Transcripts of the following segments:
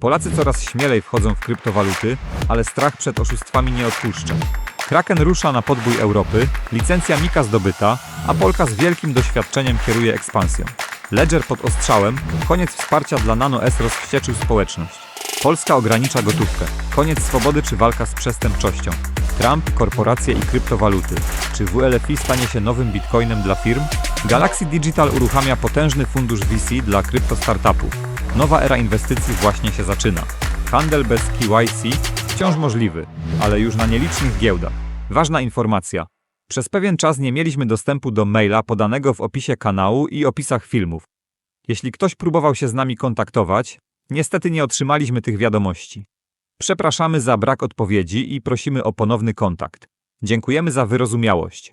Polacy coraz śmielej wchodzą w kryptowaluty, ale strach przed oszustwami nie odpuszcza. Kraken rusza na podbój Europy, licencja Mika zdobyta, a Polka z wielkim doświadczeniem kieruje ekspansją. Ledger pod ostrzałem, koniec wsparcia dla Nano S rozwścieczył społeczność. Polska ogranicza gotówkę. Koniec swobody czy walka z przestępczością. Trump, korporacje i kryptowaluty. Czy WLFI stanie się nowym bitcoinem dla firm? Galaxy Digital uruchamia potężny fundusz VC dla kryptostartupów. Nowa era inwestycji właśnie się zaczyna. Handel bez KYC wciąż możliwy, ale już na nielicznych giełdach. Ważna informacja. Przez pewien czas nie mieliśmy dostępu do maila podanego w opisie kanału i opisach filmów. Jeśli ktoś próbował się z nami kontaktować, niestety nie otrzymaliśmy tych wiadomości. Przepraszamy za brak odpowiedzi i prosimy o ponowny kontakt. Dziękujemy za wyrozumiałość.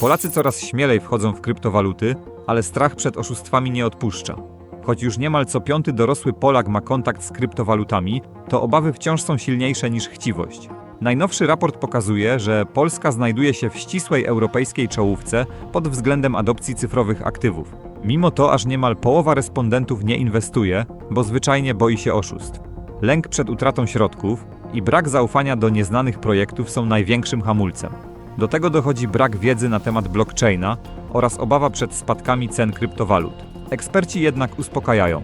Polacy coraz śmielej wchodzą w kryptowaluty, ale strach przed oszustwami nie odpuszcza. Choć już niemal co piąty dorosły Polak ma kontakt z kryptowalutami, to obawy wciąż są silniejsze niż chciwość. Najnowszy raport pokazuje, że Polska znajduje się w ścisłej europejskiej czołówce pod względem adopcji cyfrowych aktywów. Mimo to aż niemal połowa respondentów nie inwestuje, bo zwyczajnie boi się oszustw. Lęk przed utratą środków i brak zaufania do nieznanych projektów są największym hamulcem. Do tego dochodzi brak wiedzy na temat blockchaina oraz obawa przed spadkami cen kryptowalut. Eksperci jednak uspokajają.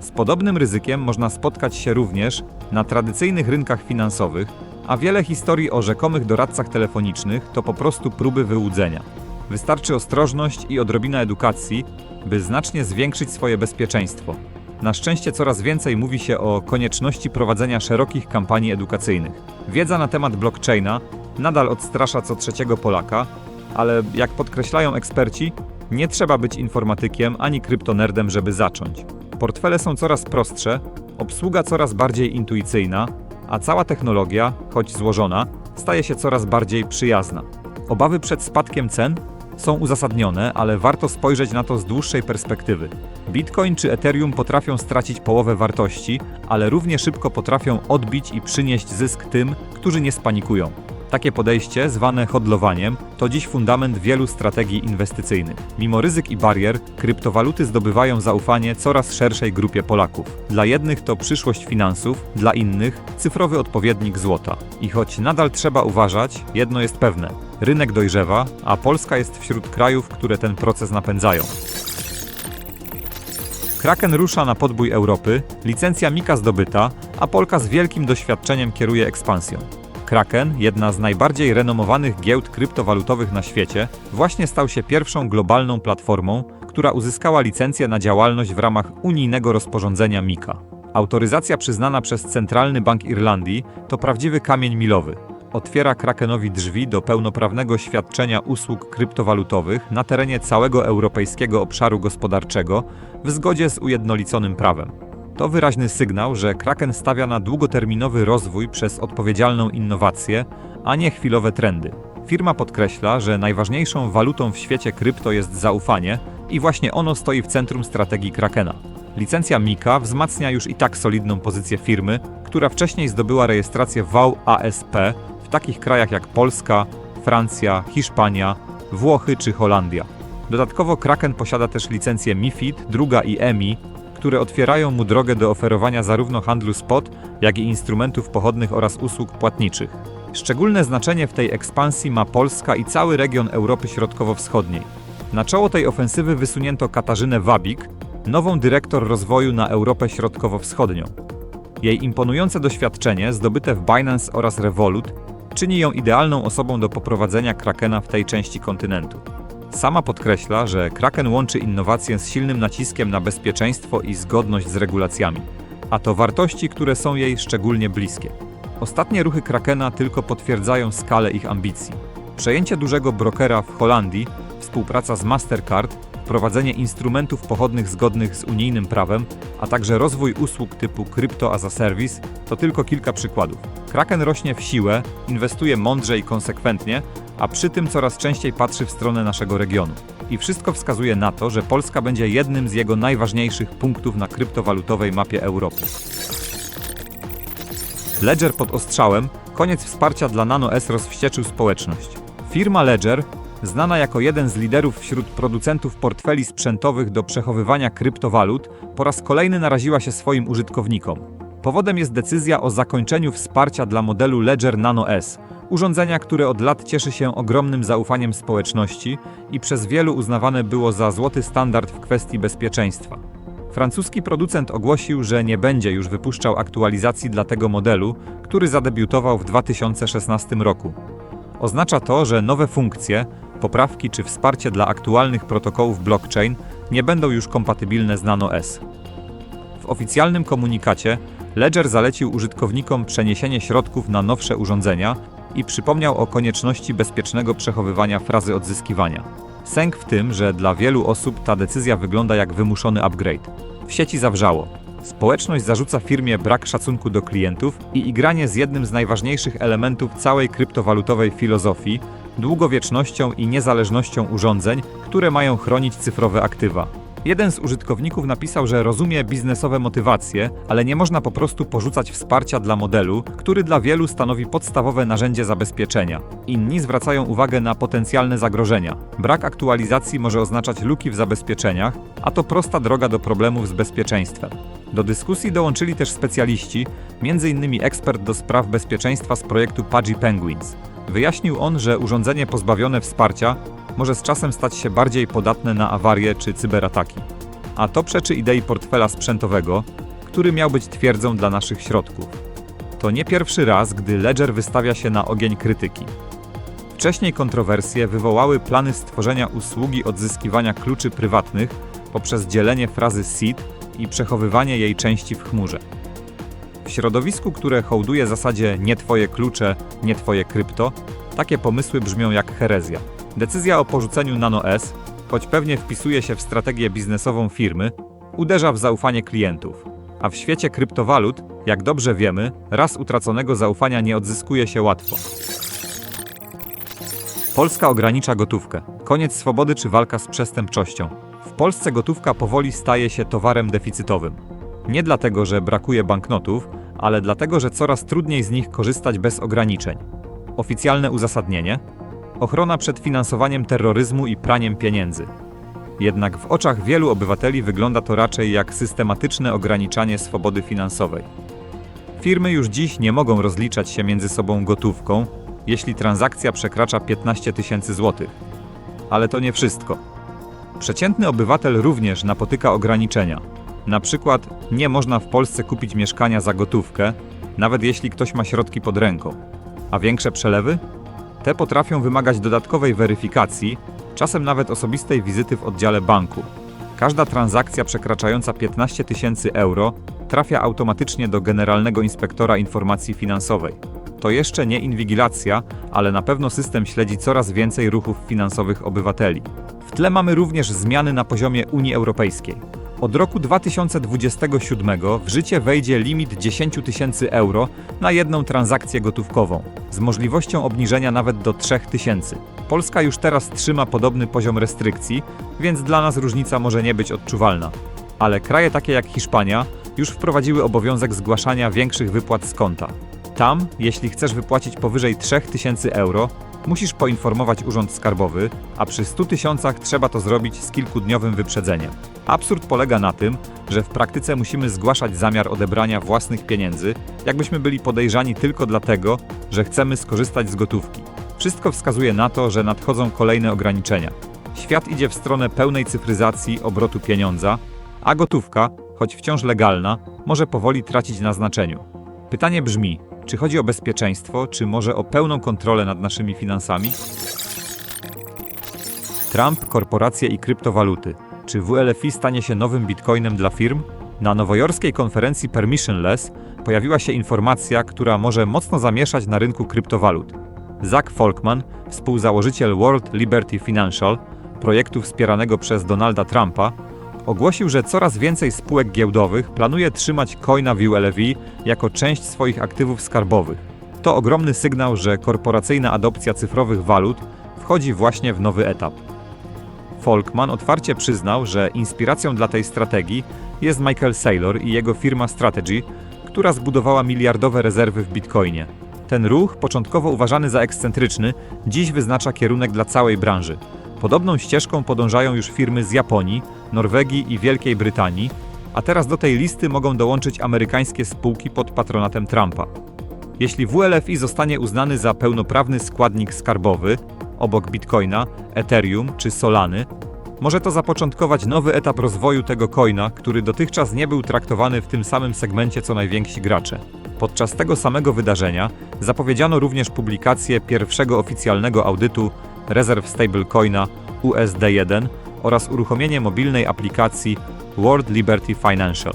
Z podobnym ryzykiem można spotkać się również na tradycyjnych rynkach finansowych, a wiele historii o rzekomych doradcach telefonicznych to po prostu próby wyłudzenia. Wystarczy ostrożność i odrobina edukacji, by znacznie zwiększyć swoje bezpieczeństwo. Na szczęście coraz więcej mówi się o konieczności prowadzenia szerokich kampanii edukacyjnych. Wiedza na temat blockchaina nadal odstrasza co trzeciego Polaka, ale jak podkreślają eksperci, nie trzeba być informatykiem ani kryptonerdem, żeby zacząć. Portfele są coraz prostsze, obsługa coraz bardziej intuicyjna, a cała technologia, choć złożona, staje się coraz bardziej przyjazna. Obawy przed spadkiem cen są uzasadnione, ale warto spojrzeć na to z dłuższej perspektywy. Bitcoin czy Ethereum potrafią stracić połowę wartości, ale równie szybko potrafią odbić i przynieść zysk tym, którzy nie spanikują. Takie podejście, zwane hodlowaniem, to dziś fundament wielu strategii inwestycyjnych. Mimo ryzyk i barier, kryptowaluty zdobywają zaufanie coraz szerszej grupie Polaków. Dla jednych to przyszłość finansów, dla innych cyfrowy odpowiednik złota. I choć nadal trzeba uważać, jedno jest pewne: rynek dojrzewa, a Polska jest wśród krajów, które ten proces napędzają. Kraken rusza na podbój Europy, licencja Mika zdobyta, a Polka z wielkim doświadczeniem kieruje ekspansją. Kraken, jedna z najbardziej renomowanych giełd kryptowalutowych na świecie, właśnie stał się pierwszą globalną platformą, która uzyskała licencję na działalność w ramach unijnego rozporządzenia MiCA. Autoryzacja przyznana przez Centralny Bank Irlandii to prawdziwy kamień milowy. Otwiera Krakenowi drzwi do pełnoprawnego świadczenia usług kryptowalutowych na terenie całego europejskiego obszaru gospodarczego w zgodzie z ujednoliconym prawem. To wyraźny sygnał, że Kraken stawia na długoterminowy rozwój przez odpowiedzialną innowację, a nie chwilowe trendy. Firma podkreśla, że najważniejszą walutą w świecie krypto jest zaufanie i właśnie ono stoi w centrum strategii Krakena. Licencja Mika wzmacnia już i tak solidną pozycję firmy, która wcześniej zdobyła rejestrację WAU ASP w takich krajach jak Polska, Francja, Hiszpania, Włochy czy Holandia. Dodatkowo Kraken posiada też licencję MIFID, druga i EMI, które otwierają mu drogę do oferowania zarówno handlu spot, jak i instrumentów pochodnych oraz usług płatniczych. Szczególne znaczenie w tej ekspansji ma Polska i cały region Europy Środkowo-Wschodniej. Na czoło tej ofensywy wysunięto Katarzynę Wabik, nową dyrektor rozwoju na Europę Środkowo-Wschodnią. Jej imponujące doświadczenie zdobyte w Binance oraz Revolut czyni ją idealną osobą do poprowadzenia Krakena w tej części kontynentu. Sama podkreśla, że Kraken łączy innowacje z silnym naciskiem na bezpieczeństwo i zgodność z regulacjami, a to wartości, które są jej szczególnie bliskie. Ostatnie ruchy Krakena tylko potwierdzają skalę ich ambicji. Przejęcie dużego brokera w Holandii, współpraca z Mastercard, wprowadzenie instrumentów pochodnych zgodnych z unijnym prawem, a także rozwój usług typu Crypto as a Service to tylko kilka przykładów. Kraken rośnie w siłę, inwestuje mądrze i konsekwentnie, a przy tym coraz częściej patrzy w stronę naszego regionu. I wszystko wskazuje na to, że Polska będzie jednym z jego najważniejszych punktów na kryptowalutowej mapie Europy. Ledger pod ostrzałem, koniec wsparcia dla Nano S rozwścieczył społeczność. Firma Ledger, znana jako jeden z liderów wśród producentów portfeli sprzętowych do przechowywania kryptowalut, po raz kolejny naraziła się swoim użytkownikom. Powodem jest decyzja o zakończeniu wsparcia dla modelu Ledger Nano S, urządzenia, które od lat cieszy się ogromnym zaufaniem społeczności i przez wielu uznawane było za złoty standard w kwestii bezpieczeństwa. Francuski producent ogłosił, że nie będzie już wypuszczał aktualizacji dla tego modelu, który zadebiutował w 2016 roku. Oznacza to, że nowe funkcje, poprawki czy wsparcie dla aktualnych protokołów blockchain nie będą już kompatybilne z Nano S. W oficjalnym komunikacie Ledger zalecił użytkownikom przeniesienie środków na nowsze urządzenia i przypomniał o konieczności bezpiecznego przechowywania frazy odzyskiwania. Sęk w tym, że dla wielu osób ta decyzja wygląda jak wymuszony upgrade. W sieci zawrzało. Społeczność zarzuca firmie brak szacunku do klientów i igranie z jednym z najważniejszych elementów całej kryptowalutowej filozofii długowiecznością i niezależnością urządzeń, które mają chronić cyfrowe aktywa. Jeden z użytkowników napisał, że rozumie biznesowe motywacje, ale nie można po prostu porzucać wsparcia dla modelu, który dla wielu stanowi podstawowe narzędzie zabezpieczenia. Inni zwracają uwagę na potencjalne zagrożenia. Brak aktualizacji może oznaczać luki w zabezpieczeniach, a to prosta droga do problemów z bezpieczeństwem. Do dyskusji dołączyli też specjaliści, m.in. ekspert do spraw bezpieczeństwa z projektu Pudgy Penguins. Wyjaśnił on, że urządzenie pozbawione wsparcia może z czasem stać się bardziej podatne na awarie czy cyberataki. A to przeczy idei portfela sprzętowego, który miał być twierdzą dla naszych środków. To nie pierwszy raz, gdy Ledger wystawia się na ogień krytyki. Wcześniej kontrowersje wywołały plany stworzenia usługi odzyskiwania kluczy prywatnych poprzez dzielenie frazy seed i przechowywanie jej części w chmurze. W środowisku, które hołduje zasadzie nie twoje klucze, nie twoje krypto, takie pomysły brzmią jak herezja. Decyzja o porzuceniu Nano S, choć pewnie wpisuje się w strategię biznesową firmy, uderza w zaufanie klientów. A w świecie kryptowalut, jak dobrze wiemy, raz utraconego zaufania nie odzyskuje się łatwo. Polska ogranicza gotówkę. Koniec swobody czy walka z przestępczością. W Polsce gotówka powoli staje się towarem deficytowym. Nie dlatego, że brakuje banknotów, ale dlatego, że coraz trudniej z nich korzystać bez ograniczeń. Oficjalne uzasadnienie? Ochrona przed finansowaniem terroryzmu i praniem pieniędzy. Jednak w oczach wielu obywateli wygląda to raczej jak systematyczne ograniczanie swobody finansowej. Firmy już dziś nie mogą rozliczać się między sobą gotówką, jeśli transakcja przekracza 15 tysięcy złotych. Ale to nie wszystko. Przeciętny obywatel również napotyka ograniczenia. Na przykład nie można w Polsce kupić mieszkania za gotówkę, nawet jeśli ktoś ma środki pod ręką. A większe przelewy? Te potrafią wymagać dodatkowej weryfikacji, czasem nawet osobistej wizyty w oddziale banku. Każda transakcja przekraczająca 15 tysięcy euro trafia automatycznie do Generalnego Inspektora Informacji Finansowej. To jeszcze nie inwigilacja, ale na pewno system śledzi coraz więcej ruchów finansowych obywateli. W tle mamy również zmiany na poziomie Unii Europejskiej. Od roku 2027 w życie wejdzie limit 10 tysięcy euro na jedną transakcję gotówkową, z możliwością obniżenia nawet do 3 tysięcy. Polska już teraz trzyma podobny poziom restrykcji, więc dla nas różnica może nie być odczuwalna. Ale kraje takie jak Hiszpania już wprowadziły obowiązek zgłaszania większych wypłat z konta. Tam, jeśli chcesz wypłacić powyżej 3000 euro, musisz poinformować Urząd Skarbowy, a przy 100 tysiącach trzeba to zrobić z kilkudniowym wyprzedzeniem. Absurd polega na tym, że w praktyce musimy zgłaszać zamiar odebrania własnych pieniędzy, jakbyśmy byli podejrzani tylko dlatego, że chcemy skorzystać z gotówki. Wszystko wskazuje na to, że nadchodzą kolejne ograniczenia. Świat idzie w stronę pełnej cyfryzacji obrotu pieniądza, a gotówka, choć wciąż legalna, może powoli tracić na znaczeniu. Pytanie brzmi: czy chodzi o bezpieczeństwo, czy może o pełną kontrolę nad naszymi finansami? Trump, korporacje i kryptowaluty. Czy WLFI stanie się nowym bitcoinem dla firm? Na nowojorskiej konferencji Permissionless pojawiła się informacja, która może mocno zamieszać na rynku kryptowalut. Zach Folkman, współzałożyciel World Liberty Financial, projektu wspieranego przez Donalda Trumpa, ogłosił, że coraz więcej spółek giełdowych planuje trzymać coina WLFI jako część swoich aktywów skarbowych. To ogromny sygnał, że korporacyjna adopcja cyfrowych walut wchodzi właśnie w nowy etap. Folkman otwarcie przyznał, że inspiracją dla tej strategii jest Michael Saylor i jego firma Strategy, która zbudowała miliardowe rezerwy w bitcoinie. Ten ruch, początkowo uważany za ekscentryczny, dziś wyznacza kierunek dla całej branży. Podobną ścieżką podążają już firmy z Japonii, Norwegii i Wielkiej Brytanii, a teraz do tej listy mogą dołączyć amerykańskie spółki pod patronatem Trumpa. Jeśli WLFI zostanie uznany za pełnoprawny składnik skarbowy, obok Bitcoina, Ethereum czy Solany, może to zapoczątkować nowy etap rozwoju tego coina, który dotychczas nie był traktowany w tym samym segmencie co najwięksi gracze. Podczas tego samego wydarzenia zapowiedziano również publikację pierwszego oficjalnego audytu rezerw stablecoina USD1 oraz uruchomienie mobilnej aplikacji World Liberty Financial.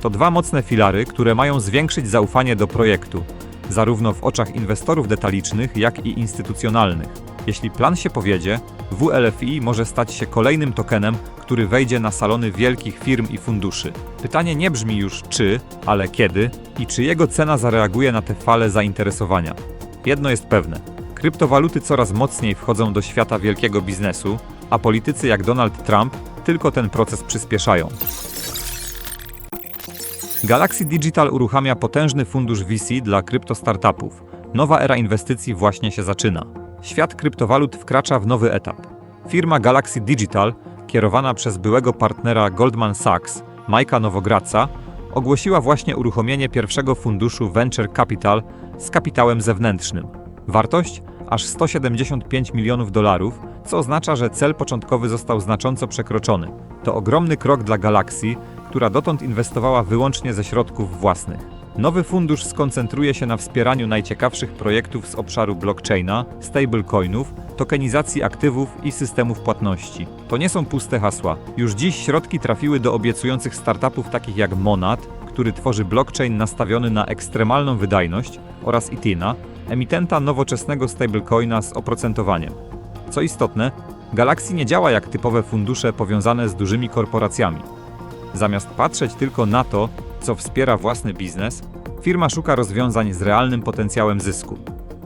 To dwa mocne filary, które mają zwiększyć zaufanie do projektu, zarówno w oczach inwestorów detalicznych, jak i instytucjonalnych. Jeśli plan się powiedzie, WLFI może stać się kolejnym tokenem, który wejdzie na salony wielkich firm i funduszy. Pytanie nie brzmi już czy, ale kiedy i czy jego cena zareaguje na te fale zainteresowania. Jedno jest pewne: kryptowaluty coraz mocniej wchodzą do świata wielkiego biznesu, a politycy jak Donald Trump tylko ten proces przyspieszają. Galaxy Digital uruchamia potężny fundusz VC dla kryptostartupów. Nowa era inwestycji właśnie się zaczyna. Świat kryptowalut wkracza w nowy etap. Firma Galaxy Digital, kierowana przez byłego partnera Goldman Sachs, Majka Nowograca, ogłosiła właśnie uruchomienie pierwszego funduszu Venture Capital z kapitałem zewnętrznym. Wartość aż 175 milionów dolarów, co oznacza, że cel początkowy został znacząco przekroczony. To ogromny krok dla Galaxy, która dotąd inwestowała wyłącznie ze środków własnych. Nowy fundusz skoncentruje się na wspieraniu najciekawszych projektów z obszaru blockchaina, stablecoinów, tokenizacji aktywów i systemów płatności. To nie są puste hasła. Już dziś środki trafiły do obiecujących startupów takich jak Monad, który tworzy blockchain nastawiony na ekstremalną wydajność, oraz Itina, emitenta nowoczesnego stablecoina z oprocentowaniem. Co istotne, Galaxy nie działa jak typowe fundusze powiązane z dużymi korporacjami. Zamiast patrzeć tylko na to, co wspiera własny biznes, firma szuka rozwiązań z realnym potencjałem zysku.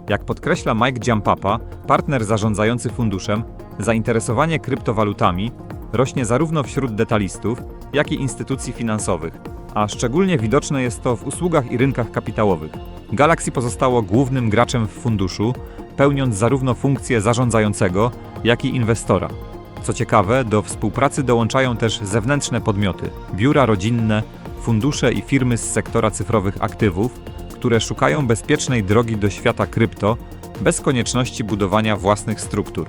Jak podkreśla Mike Giampapa, partner zarządzający funduszem, zainteresowanie kryptowalutami rośnie zarówno wśród detalistów, jak i instytucji finansowych, a szczególnie widoczne jest to w usługach i rynkach kapitałowych. Galaxy pozostało głównym graczem w funduszu, pełniąc zarówno funkcję zarządzającego, jak i inwestora. Co ciekawe, do współpracy dołączają też zewnętrzne podmioty, biura rodzinne, fundusze i firmy z sektora cyfrowych aktywów, które szukają bezpiecznej drogi do świata krypto bez konieczności budowania własnych struktur.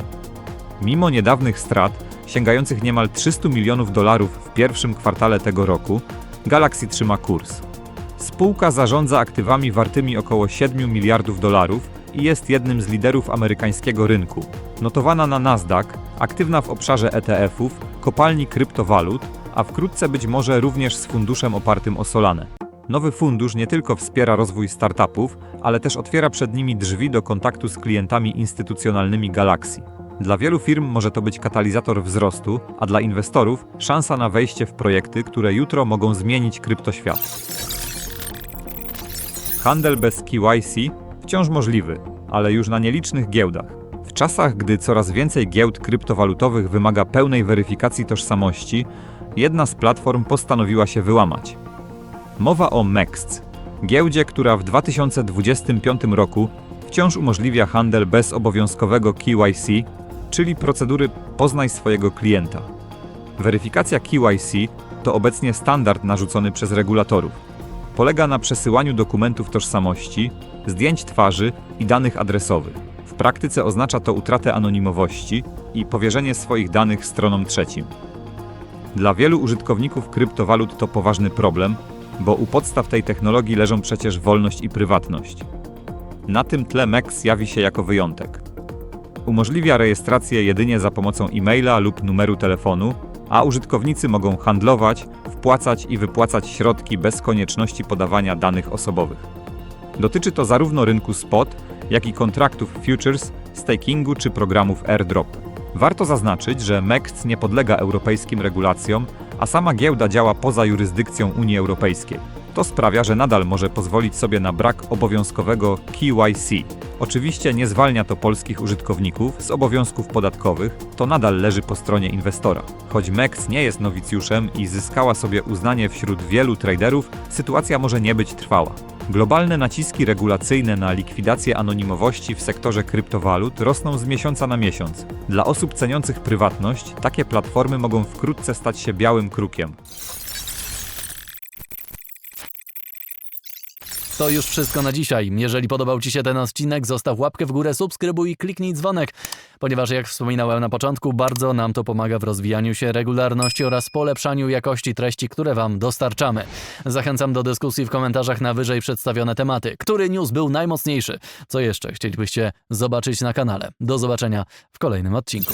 Mimo niedawnych strat, sięgających niemal 300 milionów dolarów w pierwszym kwartale tego roku, Galaxy trzyma kurs. Spółka zarządza aktywami wartymi około 7 miliardów dolarów i jest jednym z liderów amerykańskiego rynku. Notowana na Nasdaq, aktywna w obszarze ETF-ów, kopalni kryptowalut, a wkrótce być może również z funduszem opartym o Solanę. Nowy fundusz nie tylko wspiera rozwój startupów, ale też otwiera przed nimi drzwi do kontaktu z klientami instytucjonalnymi Galaxy. Dla wielu firm może to być katalizator wzrostu, a dla inwestorów szansa na wejście w projekty, które jutro mogą zmienić kryptoświat. Handel bez KYC wciąż możliwy, ale już na nielicznych giełdach. W czasach, gdy coraz więcej giełd kryptowalutowych wymaga pełnej weryfikacji tożsamości, jedna z platform postanowiła się wyłamać. Mowa o MEXC, giełdzie, która w 2025 roku wciąż umożliwia handel bez obowiązkowego KYC, czyli procedury poznaj swojego klienta. Weryfikacja KYC to obecnie standard narzucony przez regulatorów. Polega na przesyłaniu dokumentów tożsamości, zdjęć twarzy i danych adresowych. W praktyce oznacza to utratę anonimowości i powierzenie swoich danych stronom trzecim. Dla wielu użytkowników kryptowalut to poważny problem, bo u podstaw tej technologii leżą przecież wolność i prywatność. Na tym tle MEX jawi się jako wyjątek. Umożliwia rejestrację jedynie za pomocą e-maila lub numeru telefonu, a użytkownicy mogą handlować, wpłacać i wypłacać środki bez konieczności podawania danych osobowych. Dotyczy to zarówno rynku spot, jak i kontraktów futures, stakingu czy programów airdrop. Warto zaznaczyć, że MEXC nie podlega europejskim regulacjom, a sama giełda działa poza jurysdykcją Unii Europejskiej. To sprawia, że nadal może pozwolić sobie na brak obowiązkowego KYC. Oczywiście nie zwalnia to polskich użytkowników z obowiązków podatkowych, to nadal leży po stronie inwestora. Choć MEX nie jest nowicjuszem i zyskała sobie uznanie wśród wielu traderów, sytuacja może nie być trwała. Globalne naciski regulacyjne na likwidację anonimowości w sektorze kryptowalut rosną z miesiąca na miesiąc. Dla osób ceniących prywatność, takie platformy mogą wkrótce stać się białym krukiem. To już wszystko na dzisiaj. Jeżeli podobał Ci się ten odcinek, zostaw łapkę w górę, subskrybuj i kliknij dzwonek, ponieważ jak wspominałem na początku, bardzo nam to pomaga w rozwijaniu się regularności oraz polepszaniu jakości treści, które Wam dostarczamy. Zachęcam do dyskusji w komentarzach na wyżej przedstawione tematy. Który news był najmocniejszy? Co jeszcze chcielibyście zobaczyć na kanale? Do zobaczenia w kolejnym odcinku.